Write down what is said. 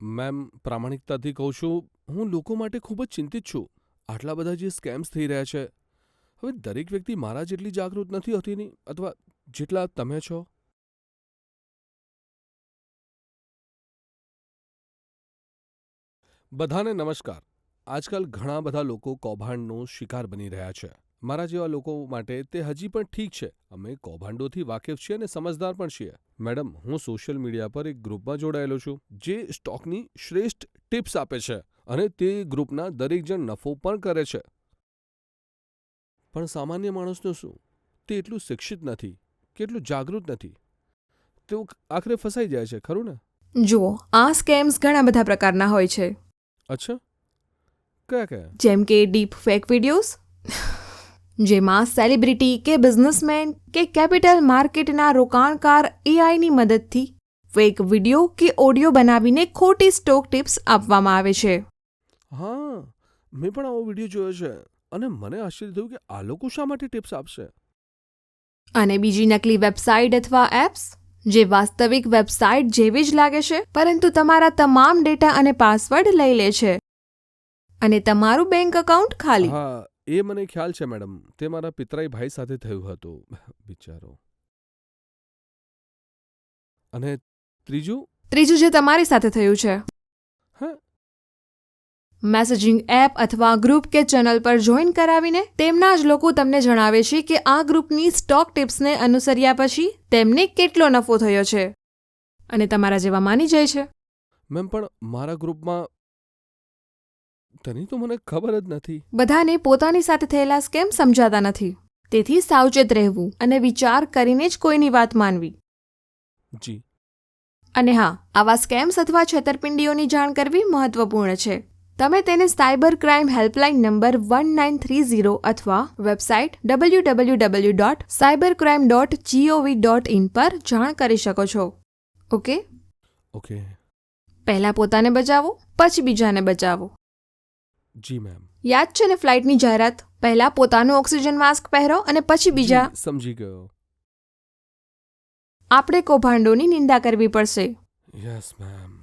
Ma'am, પ્રામાણિકતાથી કહું છું, હું લોકો માટે ખૂબ જ ચિંતિત છું. આટલા બધા જે સ્કેમ્સ થઈ રહ્યા છે. હવે દરેક વ્યક્તિ મારા જેટલી જાગૃત નથી હોતીની, અથવા જેટલા તમે છો? બધાને નમસ્કાર. આજકાલ ઘણા બધા લોકો કૌભાંડનો શિકાર બની રહ્યા છે. મારા જેવા લોકો માટે તે હજી પણ ઠીક છે. અમે કૌભાંડોથી વાકેફ છીએ અને સમજદાર પણ છીએ. મેડમ હું સોશિયલ મીડિયા પર એક ગ્રુપમાં જોડાયેલો છું જે સ્ટોકની શ્રેષ્ઠ ટિપ્સ આપે છે અને તે ગ્રુપના દરેક જણ નફો પણ કરે છે. પણ સામાન્ય માણસનું શું? તે એટલું શિક્ષિત નથી કે એટલું જાગૃત નથી. તેઓ આખરે ફસાઈ જાય છે ખરું ને? જુઓ આ સ્કેમ્સ ઘણા બધા પ્રકારના હોય છે. અચ્છા? કયા કયા? જેમ કે ડીપ ફેક વિડીયોઝ જેમાં સેલિબ્રિટી કે બિઝનેસમેન કે કેપિટલ માર્કેટના રોકાણકાર એઆઈની મદદથી ફેક વીડિયો કે ઓડિયો બનાવીને ખોટી સ્ટોક ટિપ્સ આપવામાં આવે છે. હા મેં પણ આવો વીડિયો જોયો છે અને મને આશ્ચર્ય થયું કે આ લોકો શા માટે ટિપ્સ આપશે? અને બીજી નકલી વેબસાઇટ અથવા એપ્સ જે વાસ્તવિક વેબસાઇટ જેવી જ લાગે છે પરંતુ તમારા તમામ ડેટા અને પાસવર્ડ લઈ લે છે. અને તમારું બેંક એકાઉન્ટ ખાલી. હા એ મને ખ્યાલ છે મેડમ. તે મારા પિતરાઈ ભાઈ સાથે થયું હતું. બિચારો. અને ત્રીજું? ત્રીજું જે તમારી સાથે થયું છે. હા. મેસેજિંગ એપ અથવા ગ્રુપ કે ચેનલ પર જોઈન કરાવીને તેમના જ લોકો તમને જણાવે છે કે આ ગ્રુપની સ્ટોક ટિપ્સને અનુસર્યા પછી તેમને કેટલો નફો થયો છે. અને તમારા જેવા માની જાય છે. મેમ પણ મારા ગ્રુપમાં તેની તો મને ખબર જ નથી. બધાને પોતાની સાથે થયેલા સ્કેમ સમજાતા નથી. તેથી સાવચેત રહેવું અને વિચાર કરીને જ કોઈની વાત માનવી. જી. અને હા આવા સ્કેમ્સ અથવા છેતરપિંડીઓની જાણ કરવી મહત્વપૂર્ણ છે. તમે તેને cyber crime helpline number one nine three zero અથવા website W W W dot cyber crime dot GOV dot in પર જાણ કરી શકો છો. ઓકે? ઓકે. પહેલાં પોતાને બચાવો પછી બીજાને બચાવો. જી મેમ યાદ છે ને ફ્લાઇટની જાહેરાત? પહેલા પોતાનું ઓક્સિજન માસ્ક પહેરો અને પછી બીજા. સમજી ગયો. આપણે કૌભાંડોની નિંદા કરવી પડશે. Yes ma'am